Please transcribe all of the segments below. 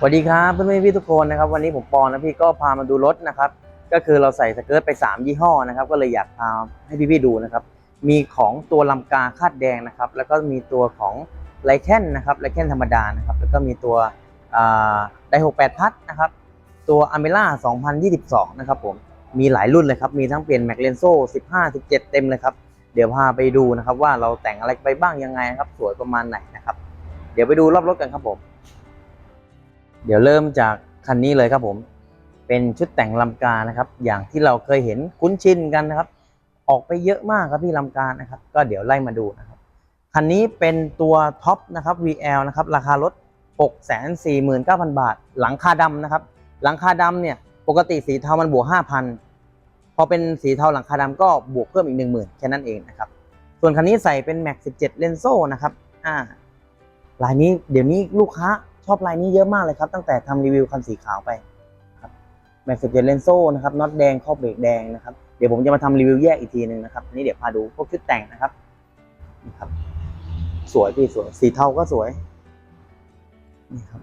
สวัสดีครับเพื่อนๆพี่ทุกคนนะครับวันนี้ผมปอนนะพี่ก็พามาดูรถนะครับก็คือเราใส่สเกิร์ตไป 3 ยี่ห้อนะครับก็เลยอยากพาให้พี่ๆดูนะครับมีของตัวลำกาคาดแดงนะครับแล้วก็มีตัวของไลแคนนะครับไลแคนธรรมดานะครับแล้วก็มีตัวไดหกแปดพัดนะครับตัวอเมล่า2022 นะครับผมมีหลายรุ่นเลยครับมีทั้งเปลี่ยนแม็กเลนโซ่15 17 เต็มเลยครับเดี๋ยวพาไปดูนะครับว่าเราแต่งอะไรไปบ้างยังไงนะครับสวยประมาณไหนนะครับเดี๋ยวไปดูรอบรถกันครับผม เดี๋ยวเริ่มจากคันนี้เลยครับผม เป็นชุดแต่งลำกานะครับ อย่างที่เราเคยเห็นคุ้นชินกันนะครับ ออกไปเยอะมากครับพี่ลำกานะครับ ก็เดี๋ยวไล่มาดูนะครับคันนี้เป็นตัวท็อปนะครับ VL นะครับ ราคารถ 649,000 บาท หลังคาดำนะครับ หลังคาดำเนี่ยปกติสีเทามันบวก 5,000 พอเป็นสีเทาหลังคาดำก็บวกเพิ่มอีก 10,000แค่นั้นเองนะครับส่วนคันนี้ใส่เป็น Max 17 เลนโซนะครับ อ่า ลายนี้เดี๋ยวนี้ลูกค้า ชอบลายนี้เยอะมากเลยครับ ตั้งแต่ทำรีวิวคันสีขาวไปครับแม็กซ์เจเลนโซนะครับน็อตแดงข้อเบรกแดงนะครับเดี๋ยวผมจะมาทำรีวิวแยกอีกทีหนึ่งนะครับนนี้เดี๋ยวพาดูพวกชุดแต่งนะครับนี่ครับ สวยพี่สวยสีเทาก็สวยนี่ครับ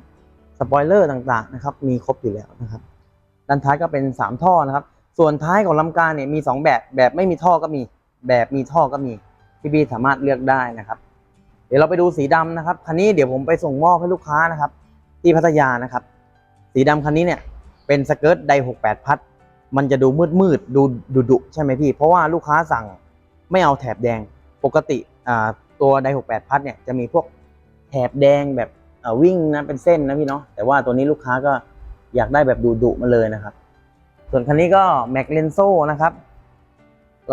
สปอยเลอร์ต่างๆนะครับ มีครบอยู่แล้วนะครับด้านท้ายก็เป็น3ท่อนะครับ ส่วนท้ายของลำกาเนี่ยมี2แบบแบบไม่มีท่อก็มี แบบมีท่อก็มีพี่ๆสามารถเลือกได้นะครับ เดี๋ยวเราไปดูสีดำนะครับคันนี้เดี๋ยวผมไปส่งมอบให้ลูกค้านะครับ ที่พัทยานะครับ สีดำคันนี้เนี่ยเป็นสเกิร์ตไดหกแปดพัด มันจะดูมืดมืดๆดูดุดุใช่ไหมพี่ เพราะว่าลูกค้าสั่งไม่เอาแถบแดงปกติอ่าตัวไดหกแปดพัดเนี่ยจะมีพวกแถบแดงแบบอ่าวิ่งนะเป็นเส้นนะพี่เนาะแต่ว่าตัวนี้ลูกค้าก็อยากได้แบบดุดุมาเลยนะครับ ส่วนคันนี้ก็แม็กเลนโซนะครับ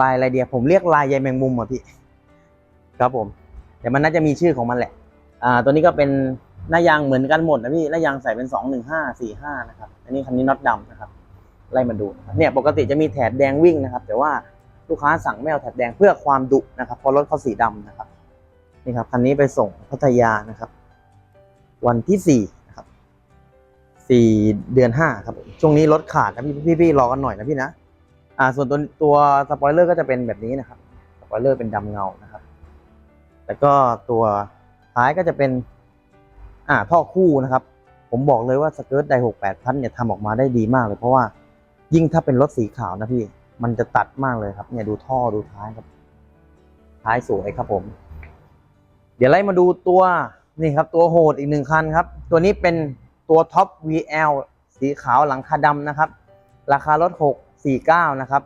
ลายอะไรเดียวผมเรียกลายใยแมงมุมอะพี่ ครับผม แต่มันน่าจะมีชื่อของมันแหละ อ่า ตัวนี้ก็เป็นหน้ายางเหมือนกันหมดนะพี่หน้ายางใส่เป็นสองหนึ่งห้าสี่ห้านะครับ อันนี้คันนี้น็อตดำนะครับ ไล่มาดูเนี่ยปกติจะมีแถบแดงวิ่งนะครับ แต่ว่าลูกค้าสั่งไม่เอาแถบแดงเพื่อความดุนะครับเพราะรถเขาสีดำนะครับ นี่ครับคันนี้ไปส่งพัทยานะครับ วันที่สี่นะครับสี่เดือนห้าครับ ช่วงนี้รถขาดนะพี่พี่พี่รอกันหน่อยนะพี่นะ อ่า ส่วนตัวตัวสปอยเลอร์ก็จะเป็นแบบนี้นะครับ สปอยเลอร์เป็นดำเงานะครับ แล้วก็ตัวท้ายก็จะเป็นอ่าท่อคู่นะครับ ผมบอกเลยว่าสเกิร์ตไดหกแปดพันเนี่ยทำออกมาได้ดีมากเลย เพราะว่ายิ่งถ้าเป็นรถสีขาวนะพี่ มันจะตัดมากเลยครับ เนี่ยดูท่อดูท้ายครับ ท้ายสวยครับผม เดี๋ยวไล่มาดูตัวนี่ครับ ตัวโหดอีกหนึ่งคันครับ ตัวนี้เป็นตัวท็อป VL สีขาวหลังคาดำนะครับ ราคารถ649 นะครับ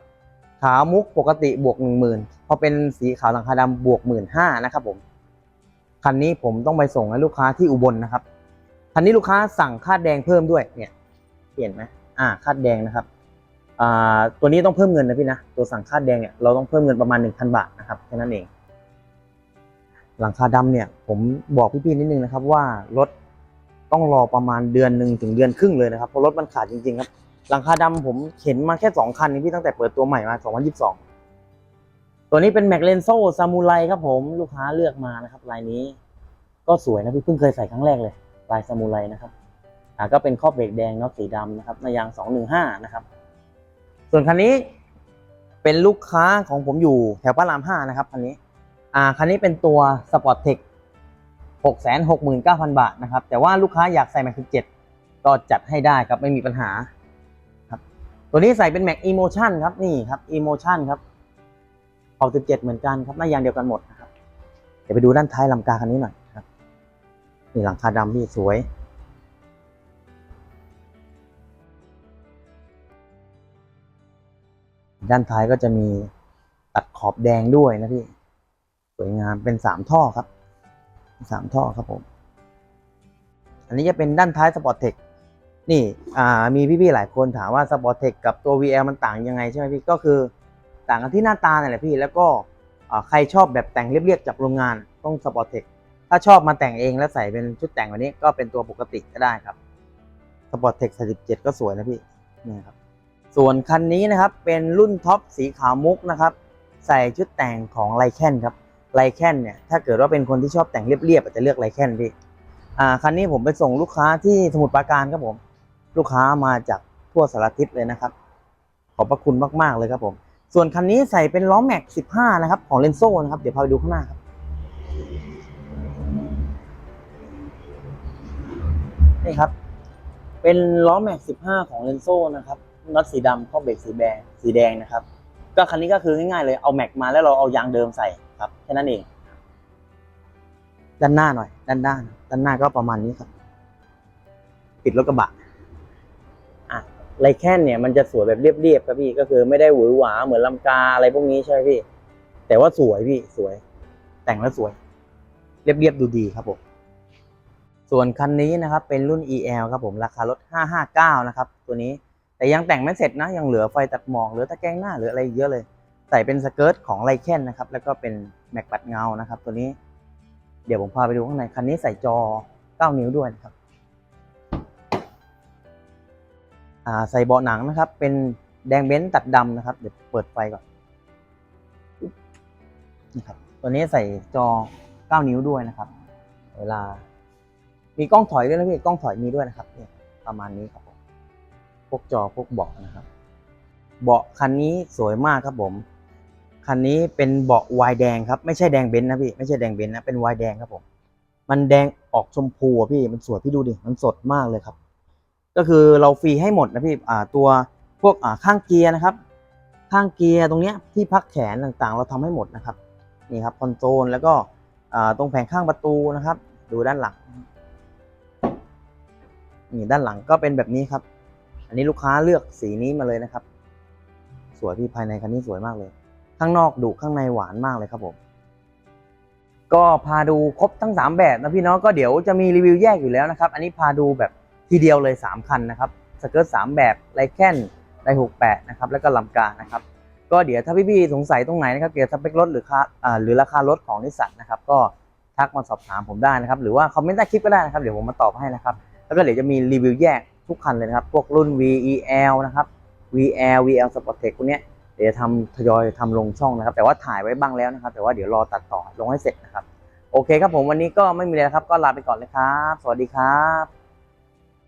ขาวมุกปกติบวกหนึ่งหมื่นพอเป็นสีขาวหลังคาดำบวกหมื่นห้านะครับผมคันนี้ผมต้องไปส่งให้ลูกค้าที่อุบลนะครับคันนี้ลูกค้าสั่งคาดแดงเพิ่มด้วยเนี่ยเห็นไหมอ่าคาดแดงนะครับอ่าตัวนี้ต้องเพิ่มเงินนะพี่นะตัวสั่งคาดแดงเนี่ยเราต้องเพิ่มเงินประมาณหนึ่งพันบาทนะครับแค่นั้นเอง หลังคาดำเนี่ยผมบอกพี่ๆนิดนึงนะครับว่ารถต้องรอประมาณเดือนหนึ่งถึงเดือนครึ่งเลยนะครับเพราะรถมันขาดจริงๆครับ หลังคาดำผมเห็นมาแค่สองคันนี้พี่ตั้งแต่เปิดตัวใหม่มา 2022 ตัวนี้เป็นแม็กเลนโซซามูไรครับผมลูกค้าเลือกมานะครับลายนี้ ก็สวยนะพี่เพิ่งเคยใส่ครั้งแรกเลย ลายซามูไรนะครับอ่าก็เป็นข้อบเบรกแดงน็อตสีดำนะครับในยาง 215 นะครับ ส่วนคันนี้เป็นลูกค้าของผมอยู่แถวพระราม 5 นะครับคันนี้อ่าคันนี้เป็นตัว Sport Tech 669,000 บาทนะครับแต่ว่าลูกค้าอยากใส่ Max 17ก็จัดให้ได้ครับไม่มีปัญหา ตัวนี้ใส่เป็น Mac Emotion ครับนี่ครับ Emotion ครับออก17 เหมือนกันครับหน้ายางเดียวกันหมดนะครับเดี๋ยวไปดูด้านท้ายลำกาคันนี้หน่อยครับนี่หลังคาดำพี่สวยด้านท้ายก็จะมีตัดขอบแดงด้วยนะพี่ สวยงามเป็นสามท่อครับสามท่อครับผม อันนี้จะเป็นด้านท้ายสปอร์ตเทค นี่อ่ามีพี่ๆหลายคนถามว่า Sport Tech กับตัว VL มันต่างยังไงใช่ไหมพี่ก็คือต่างกันที่หน้าตาเนี่ยแหละพี่แล้วก็ใครชอบแบบแต่งเรียบๆจากโรงงานต้อง Sport Tech ถ้าชอบมาแต่งเองแล้วใส่เป็นชุดแต่งแบบนี้ก็เป็นตัวปกติก็ได้ครับ Sport Tech 37ก็สวยนะพี่นี่ครับส่วนคันนี้นะครับเป็นรุ่นท็อปสีขาวมุกนะครับ ใส่ชุดแต่งของไลแคนครับไลแคนเนี่ยถ้าเกิดว่าเป็นคนที่ชอบแต่งเรียบๆอาจจะเลือกไลแคนพี่อ่าคันนี้ผมไปส่งลูกค้าที่สมุทรปราการครับผม ลูกค้ามาจากทั่วสารทิศเลยนะครับ ขอบพระคุณมากๆเลยครับผม ส่วนคันนี้ใส่เป็นล้อแม็ก 15 นะครับ ของเลนโซ่นะครับ เดี๋ยวพาไปดูข้างหน้าครับนี่ครับ เป็นล้อแม็ก 15 ของเลนโซนะครับน็อตสีดำข้อเบรกสีแดงสีแดงนะครับ ก็คันนี้ก็คือง่ายๆเลยเอาแม็กมาแล้วเราเอายางเดิมใส่ครับแค่นั้นเองด้านหน้าหน่อย ด้านหน้าด้านหน้าก็ประมาณนี้ครับ ปิดรถกระบะ ไรแค่นเนี่ยมันจะสวยแบบเรียบๆครับพี่ก็คือไม่ได้หวือหวาเหมือนลำกาอะไรพวกนี้ใช่ไหมพี่ แต่ว่าสวยพี่สวย แต่งแล้วสวย เรียบๆดูดีครับผมส่วนคันนี้นะครับเป็นรุ่น EL ครับผมราคารถ 559 นะครับ ตัวนี้แต่ยังแต่งไม่เสร็จนะยังเหลือไฟตัดหมอกเหลือตะแกรงหน้าเหลืออะไรเยอะเลย ใส่เป็นสเกิร์ตของไลแคนนะครับแล้วก็เป็นแม็กปัดเงานะครับ ตัวนี้ เดี๋ยวผมพาไปดูข้างในคันนี้ใส่จอ 9 นิ้วด้วยนะครับ ใส่เบาะหนังนะครับ เป็นแดงเบนซ์ตัดดำนะครับ เดี๋ยวเปิดไฟก่อนนี่ครับตัวนี้ใส่จอ 9 นิ้วด้วยนะครับ เวลา มีกล้องถอยด้วยนะพี่กล้องถอยมีด้วยนะครับเนี่ยประมาณนี้ครับผมพวกจอพวกเบาะนะครับ เบาะคันนี้สวยมากครับผมคันนี้เป็นเบาะวายแดงครับไม่ใช่แดงเบนซ์นะพี่ไม่ใช่แดงเบนซ์นะเป็นวายแดงครับผมมันแดงออกชมพูอะพี่มันสวยพี่ดูดิมันสดมากเลยครับ ก็คือเราฟรีให้หมดนะพี่ตัวพวกข้างเกียร์นะครับ ข้างเกียร์ตรงเนี้ยที่พักแขนต่างๆ เราทำให้หมดนะครับนี่ครับคอนโซลแล้วก็ตรงแผงข้างประตูนะครับ ดูด้านหลังนี่ด้านหลังก็เป็นแบบนี้ครับ อันนี้ลูกค้าเลือกสีนี้มาเลยนะครับ สวยพี่ภายในคันนี้สวยมากเลย ข้างนอกดุข้างในหวานมากเลยครับผมก็พาดูครบทั้ง 3 แบบนะพี่เนาะก็เดี๋ยวจะมีรีวิวแยกอยู่แล้วนะครับ อันนี้พาดูแบบ ทีเดียวเลย 3 คันนะครับสเกิร์ต3แบบไลแคนไลหกแปดนะครับแล้วก็ลำกานะครับก็เดี๋ยวถ้าพี่ๆสงสัยตรงไหนนะครับเกี่ยวกับสเปครถหรือค่าหรือราคารถของนิสสันนะครับก็ทักมาสอบถามผมได้นะครับ หรือว่าคอมเมนต์ใต้คลิปก็ได้นะครับ เดี๋ยวผมมาตอบให้นะครับ แล้วก็เดี๋ยวจะมีรีวิวแยกทุกคันเลยนะครับ พวกรุ่น VEL นะครับ VL VL Sportec พวกเนี้ยเดี๋ยวทำทยอยทำลงช่องนะครับ แต่ว่าถ่ายไว้บ้างแล้วนะครับ แต่ว่าเดี๋ยวรอตัดต่อลงให้เสร็จนะครับ โอเคครับผมวันนี้ก็ไม่มีอะไรแล้วครับ ก็ลาไปก่อนเลยครับ สวัสดีครับ